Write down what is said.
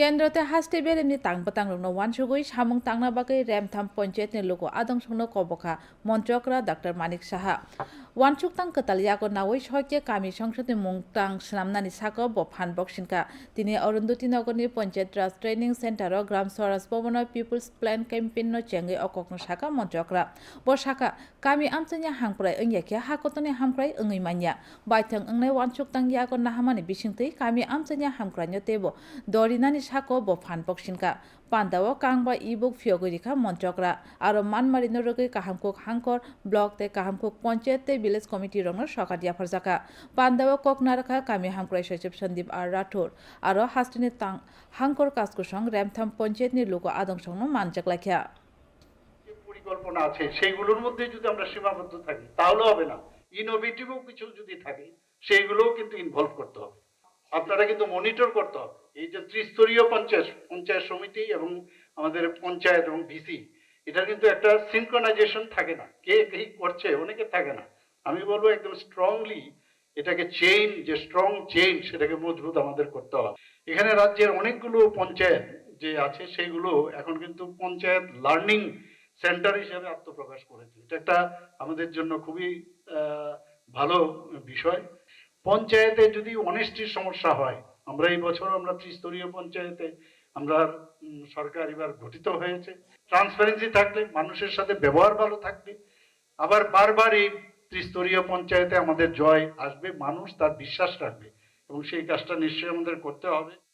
কেন্দ্রতে হাস্তে বেরেমনি তাংবা তাংরংনো ওয়ানসুগুই সামং রেমথাম পঞ্চায়েতনি লোগো আদং সংনো কবখা, মন্ত্রকরা ডক্টর মানিক সাহা। ওয়ানসুক তাং কতালিয়াগো নাওই সহকে কামি সংসদনি মুং তাং স্নামনানি সাকো ব ফানবক সিনকা তিনি Arundhati নগরনি panchayat raj training centre, Gram Swaraj Bhavan people's plan campaign no চেঙ্গে অককনো শাখা মন্ত্রকরা। ব শাখা, কামি আমচanya hangprai ongyakhya hakotoni hamkrai ongui manya baithang ongnai wansuk tang yago nahamani bisingtei kami amchanya hamkranyo tebo dorinani sako bo phanpok sinka pandao kangba ibuk fiogurika মন্ত্রকরা। আরও মানমারি নরগৈ কাহামকুক হাংকর block তে কাহামকুক পঞ্চায়েত তে ভিলেজ কমিটি রংনো সকাদিয়া ফরজাকা। পান্দাও কক নারকা কামি হামক্রাই সচিব সন্দীপ আর রাঠোর। আরও হাস্টিনি তাং হাংকর কাজকুসং রেমথাম পঞ্চায়েতনি লোক আদংসংনো মানজাক লাখিয়া পরিকল্পনা আছে, সেইগুলোর মধ্যে যদি আমরা সীমাবদ্ধ থাকি, তাহলে হবে না। ইনোভেটিভও কিছু যদি থাকে, সেইগুলোও কিন্তু ইনভলভ করতে হবে। আপনারা কিন্তু মনিটর করতে হবে। এই যে ত্রিস্তরীয় পঞ্চায়েত পঞ্চায়েত সমিতি এবং আমাদের পঞ্চায়েত এবং ভিসি এটার কিন্তু একটা সিনক্রোনাইজেশন থাকে না। কে কি করছে, অনেকে থাকে না। আমি বলব একদম স্ট্রংলি এটাকে চেইন যে স্ট্রং চেইন সেটাকে মজবুত আমাদের করতে হবে। এখানে রাজ্যের অনেকগুলো পঞ্চায়েত যে আছে সেইগুলো এখন কিন্তু পঞ্চায়েত লার্নিং সেন্টার হিসেবে আত্মপ্রকাশ করেছে। এটা একটা আমাদের জন্য খুবই ভালো বিষয়। পঞ্চায়েতে যদি অনেস্টির সমস্যা হয়, আমরা এই বছর আমরা ত্রিস্তরীয় পঞ্চায়েতে, আমরা সরকার এবার গঠিত হয়েছে। ট্রান্সপারেন্সি থাকলে, মানুষের সাথে ব্যবহার ভালো থাকবে। আবার বারবার এই ত্রিস্তরীয় পঞ্চায়েতে আমাদের জয় আসবে, মানুষ তার বিশ্বাস রাখবে। এবং সেই কাজটা নিশ্চয়ই আমাদের করতে হবে।